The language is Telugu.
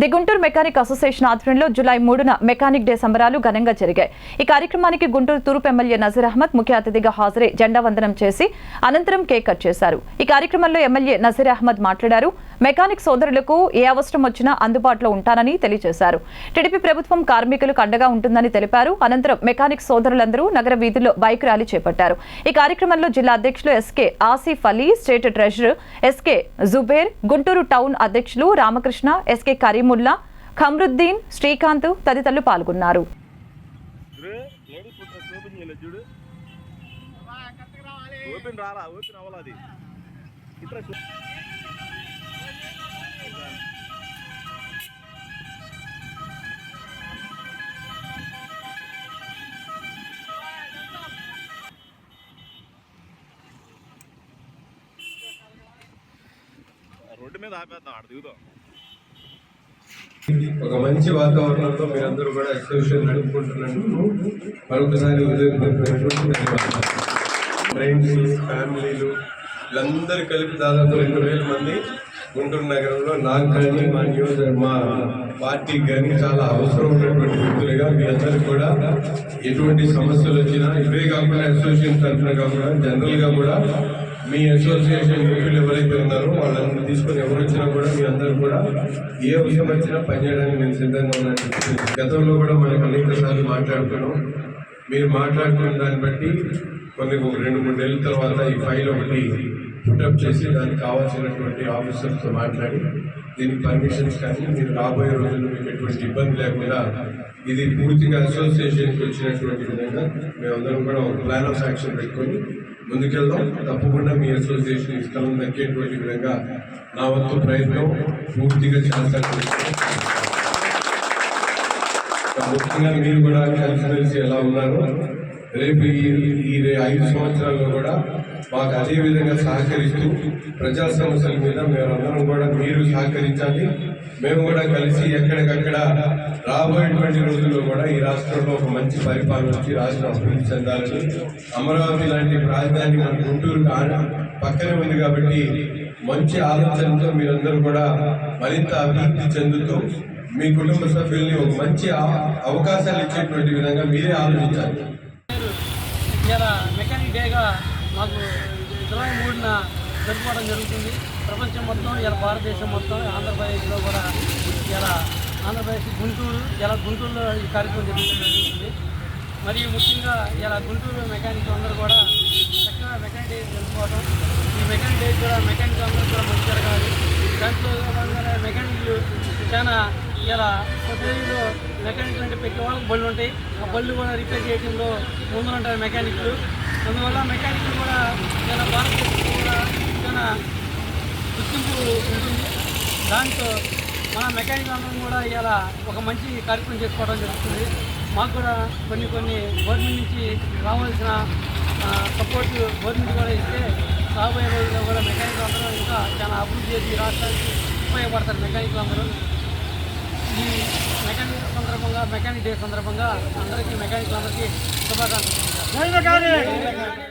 ది గుంటూరు మెకానిక్ అసోసియేషన్ ఆధ్వర్యంలో జూలై మూడున మెకానిక్ డే సంబరాలు ఘనంగా జరిగాయి. ఈ కార్యక్రమానికి గుంటూరు తూర్పు ఎమ్మెల్యే నజీర్ అహ్మద్ ముఖ్య అతిథిగా హాజరై జెండా వందనం చేసి అనంతరం కేక్ కట్ చేశారు. ఈ కార్యక్రమంలో ఎమ్మెల్యే నజీర్ అహ్మద్ మాట్లాడారు. మెకానిక్ సోదరులకు ఏ అవసరం వచ్చినా అందుబాటులో ఉంటానని తెలియజేశారు. టీడీపీ ప్రభుత్వం కార్మికులకు అండగా ఉంటుందని తెలిపారు. అనంతరం మెకానిక్ సోదరులందరూ నగర వీధుల్లో బైక్ ర్యాలీ చేపట్టారు. ఈ కార్యక్రమంలో జిల్లా అధ్యక్షులు SK Asif Ali state treasurer SK Zubair Guntur town అధ్యక్షులు రామకృష్ణ ఎస్కే కరీముల్లా ఖమ్రుద్దీన్ శ్రీకాంత్ తదితరులు పాల్గొన్నారు. ఓపెన్ ఓపెన్ అవ్వాలి ఇట్లా రోడ్డు మీద ఆపేద్దాం ఆడ దిగుదాం. ఒక మంచి వాతావరణంలో మీరందరూ కూడా అసోసియేషన్ నడుపుకుంటున్నందుకు మరొకసారి ఫ్రెండ్స్ ఫ్యామిలీలు వీళ్ళందరూ కలిపి దాదాపు రెండు వేల మంది గుంటూరు నగరంలో నాకు కానీ మా న్యూస్ మా పార్టీకి కానీ చాలా అవసరం ఉన్నటువంటి వ్యక్తులుగా మీ కూడా ఎటువంటి సమస్యలు వచ్చినా ఇవే కాకుండా అసోసియేషన్ తరఫున కాకుండా జనరల్గా కూడా మీ అసోసియేషన్ సభ్యులు ఎవరైతే ఉన్నారో వాళ్ళని తీసుకొని ఎవరు వచ్చినా కూడా మీ అందరూ కూడా ఏ అవసరం వచ్చినా పనిచేయడానికి నేను సిద్ధంగా ఉన్నాను గతంలో కూడా మనకు అనేక సార్లు మాట్లాడుకున్నాం. మీరు మాట్లాడుకున్న దాన్ని బట్టి కొన్ని ఒక రెండు మూడు నెలల తర్వాత ఈ ఫైల్ ఒకటి పుట్టప్ చేసి దానికి కావాల్సినటువంటి ఆఫీసర్స్తో మాట్లాడి దీనికి పర్మిషన్స్ కానీ మీరు రాబోయే రోజుల్లో మీకు ఎటువంటి ఇబ్బంది లేకుండా ఇది పూర్తిగా అసోసియేషన్కి వచ్చినటువంటి విధంగా మేమందరం కూడా ఒక ప్లాన్ ఆఫ్ యాక్షన్ పెట్టుకొని ముందుకెళ్దాం. తప్పకుండా మీ అసోసియేషన్ ఈ స్థలం దక్కేటువంటి విధంగా నా వంతు ప్రయత్నం పూర్తిగా చేస్తాను ముఖ్యంగా మీరు కూడా కలిసిమెలిసి ఎలా ఉన్నారు? రేపు ఈ ఈ ఐదు సంవత్సరాల్లో కూడా మాకు అదే విధంగా సహకరిస్తూ ప్రజా సమస్యల మీద మేమందరం కూడా మీరు సహకరించాలి. మేము కూడా కలిసి ఎక్కడికక్కడ రాబోయేటువంటి రోజుల్లో కూడా ఈ రాష్ట్రంలో ఒక మంచి పరిపాలన వచ్చి రాష్ట్రం అభివృద్ధి చెందాలని అమరావతి లాంటి రాజధాని మన గుంటూరు కా- పక్కనే ఉంది కాబట్టి మంచి ఆలోచనతో మీరందరూ కూడా మరింత అభివృద్ధి చెందుతూ మీ కుటుంబ సభ్యుల్ని ఒక మంచి అవకాశాలు ఇచ్చేటువంటి విధంగా మీరే ఆలోచించాలి. ఇలా మెకానిక్ డేగా మాకు జూలై మూడున జరుపుకోవడం జరుగుతుంది. ప్రపంచం మొత్తం ఇలా భారతదేశం మొత్తం ఆంధ్రప్రదేశ్లో కూడా ఇలా ఆంధ్రప్రదేశ్ గుంటూరు ఇలా గుంటూరులో ఈ కార్యక్రమం జరుగుతుంది. మరియు ముఖ్యంగా ఇలా గుంటూరు మెకానిక్ అందరూ కూడా చక్కగా మెకానిక్ డే జరుపుకోవడం ఈ మెకానిక్ డే కూడా మెకానిక్ అందరూ కూడా మంచి జరగాలి. దాంట్లో మెకానిక్లు చాలా ఇలా సొసైటీలో మెకానిక్ అంటే పెట్టే వాళ్ళకి బళ్ళు ఉంటాయి. ఆ బళ్ళు కూడా రిపేర్ చేయడంలో ముందు ఉంటారు మెకానిక్లు అందువల్ల మెకానిక్లు కూడా చాలా భారతదేశం కూడా చాలా గుర్తింపు ఉంటుంది. దాంతో మన మెకానిక్ అందరం కూడా ఇలా ఒక మంచి కార్యక్రమం చేసుకోవడం జరుగుతుంది. మాకు కూడా కొన్ని కొన్ని గవర్నమెంట్ నుంచి రావాల్సిన సపోర్ట్ గవర్నమెంట్ కూడా ఇస్తే రాబోయే రోజుల్లో కూడా మెకానిక్ అందరూ ఇంకా చాలా అభివృద్ధి చేసి రాష్ట్రానికి ఉపయోగపడతారు మెకానిక్లు అందరూ. ఈ మెకానిక్ సందర్భంగా మెకానిక్ డే సందర్భంగా అందరికీ మెకానిక్లు అందరికీ శుభాకాంక్షలు.